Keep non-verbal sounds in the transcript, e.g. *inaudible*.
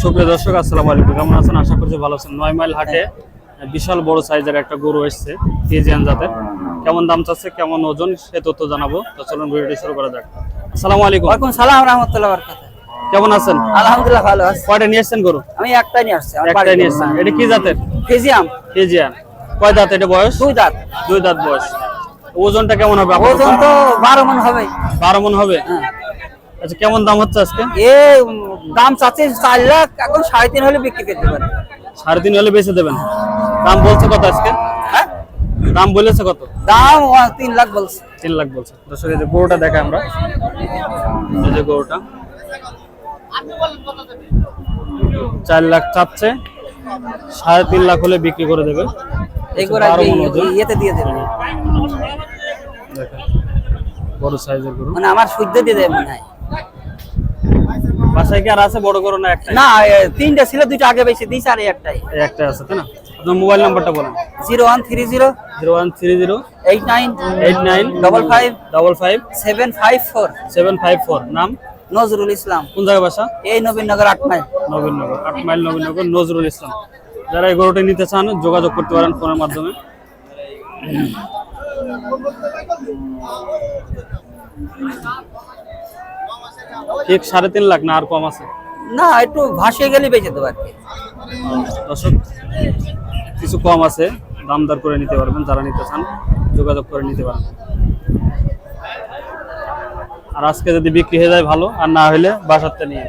সুপ্রিয় দর্শক আসসালামু আলাইকুম। কেমন আছেন? আশা করছি ভালো আছেন। নয় মাইল হাটে বিশাল বড় সাইজের একটা গরু এসছে ফিজিয়ান জাতের। কেমন দাম চাচ্ছে কেমন ওজন সে তথ্য জানাব। তো চলুন ভিডিওটি শুরু করা যাক। আসসালামু আলাইকুম। ওয়ালাইকুম সালাম রহমতুল্লাহ কেমন আছেন? আলহামদুলিল্লাহ ভালো আছি। কয়টা নিয়ে এসছেন গরু? আমি একটাই নিয়ে আসছি একটাই বাড়িতে। নিয়ে এসছেন। এটা কি জাতের? ফিজিয়াম ফিজিয়ান। কয় দাঁত এটা বয়স? দুই দাঁত। দুই দাঁত বয়স। ওজনটা কেমন হবে? ওজন? তো বারো মন হবে। বারো মন হবে? হ্যাঁ। আচ্ছা কেমন দাম হচ্ছে আজকে? এ দাম চাচ্ছে চার লাখ এখন সাড়ে তিন হলে বিক্রি করতে পারে। সাড়ে তিন হলে বেঁচে দেবেন। দাম বলছে কত আজকে? হ্যাঁ? দাম বলেছে কত? দাম তিন লাখ বলছে। তিন লাখ বলছে। দর্শক এই যে গরুটা দেখাই আমরা। এই যে গরুটা। চার লাখ চাচ্ছে। সাড়ে তিন লাখ হলে বিক্রি করে দেবে। বারো ইয়েতে দিয়ে দেবে। বড় সাইজের গরু। মানে আমার শুদ্ধ দিয়ে দেবে মনে হয়। বাসায় কি আর আছে? বড় গরু না একটা না তিনটা ছিল দুইটা আগে বেশি দিয়েছে আর একটাই। একটা আছে তাই না? আপনার মোবাইল নাম্বারটা বলেন। Zero one three zero zero one three zero eight nine eight nine double five double five seven five four. Seven five four. নাম? নজরুল ইসলাম। কোন জায়গায় বাসা? এই নবীনগর আট মাইল। নবীনগর আট মাইল নবীনগর নজরুল ইসলাম। যারা এই গরুটি নিতে চান যোগাযোগ করতে পারেন ফোনের মাধ্যমে। *clears throat* ঠিক সাড়ে তিন লাখ না আর কম আছে? না একটু ভাসিয়ে গেলে বেঁচে দেবো আর কি। দর্শক কিছু কম আছে দাম দর করে নিতে পারবেন যারা নিতে চান যোগাযোগ করে নিতে পারেন আর আজকে যদি বিক্রি হয়ে যায় ভালো আর না হলে বাসারটা নিয়ে